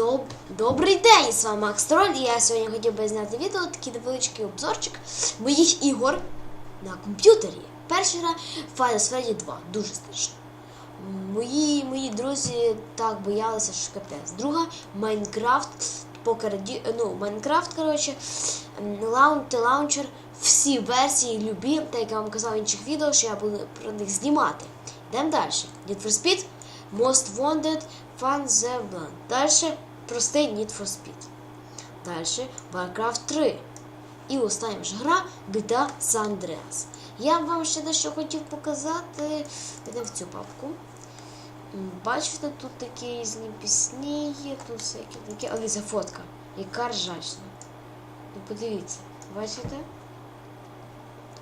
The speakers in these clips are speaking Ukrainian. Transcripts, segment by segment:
Доб... Добрий день! З вами Макс Троль, і я сьогодні хотів би зняти відео, такий невеличкий обзорчик моїх ігор на комп'ютері. Перша гра Final Freddy 2, дуже страшно. Мої, мої друзі так боялися, що капець. Друга Майнкрафт, покер, ну, Майнкрафт, коротше, лаунт, лаунчер, всі версії любі, так як я вам казав в інших відео, що я буду про них знімати. Йдемо далі. Need for Speed, Most Wanted, Fun the Blank. Далі простий Need for Speed. Далі Warcraft 3. І остання ж гра GTA San Andreas. Я вам ще дещо хотів показати. Йдемо в цю папку. Бачите, тут такі різні пісні є, тут всякі такі. Але це фотка. Яка ржачна. Ну подивіться, бачите?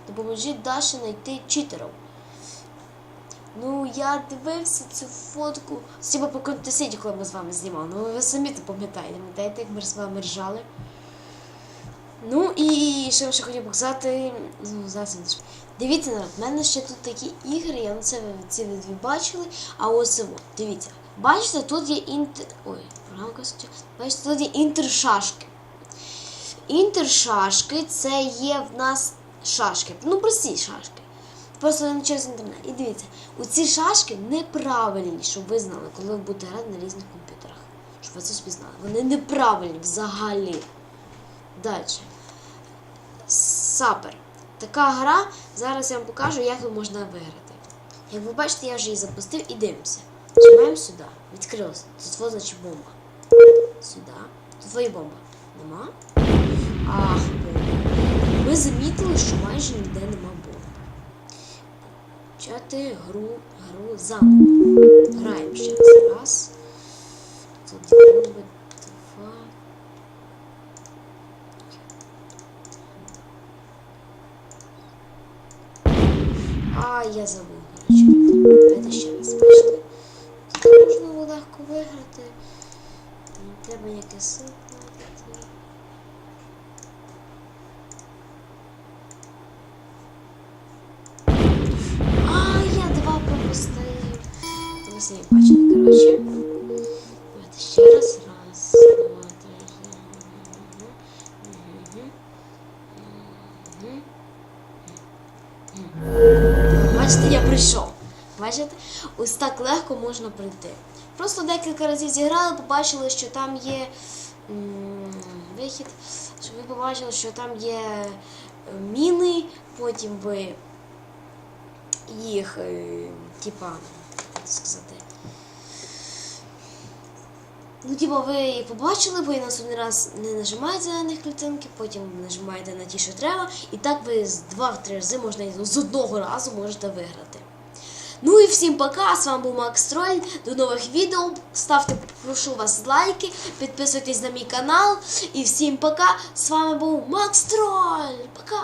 Допоможіть Даші знайти читерів. Ну, я дивився цю фотку. Хіба по контесіті, коли ми з вами знімали. Ну, ви самі то пам'ятаєте, пам'ятаєте, як ми з вами ржали. Ну і що я ще хотів показати. Ну, зараз Дивіться, народ, в мене ще тут такі ігри, я на це ці дві бачили. А ось дивіться. Бачите, тут є інтер. Ой, програмка Бачите, тут є інтершашки. Інтершашки це є в нас шашки. Ну, прості шашки. Просто не через інтернет. І дивіться, у ці шашки неправильні, щоб ви знали, коли ви будете грати на різних комп'ютерах. Щоб ви це собі. Вони неправильні взагалі. Далі. Сапер. Така гра. Зараз я вам покажу, як її можна виграти. Як ви бачите, я вже її запустив і дивимося. Нажимаємо сюди. Відкрилося. Тут значить бомба. Сюди. Тут твоя бомба. Нема? Ах, бомба. Ми замітили, що майже ніде нема бомби. Почати гру, гру заново. Граємо ще раз. Раз. Дві. Два. А, я забув. Давайте ще раз бачите. Тут можна легко виграти. Треба ніяке сил Бачите, я прийшов. Бачите? Ось так легко можна прийти. Просто декілька разів зіграли, побачили, що там є вихід, що ви побачили, що там є е, міни, потім ви їх, е, типа, так сказати. Ну, типа, ви їх побачили, ви наступний раз не нажимаєте на них клітинки, потім нажимаєте на ті, що треба, і так ви з два-три рази можна з одного разу можете виграти. Ну і всім пока, з вами був Макс Троль. До нових відео. Ставте, прошу вас лайки, підписуйтесь на мій канал. І всім пока. З вами був Макс Троль. Пока!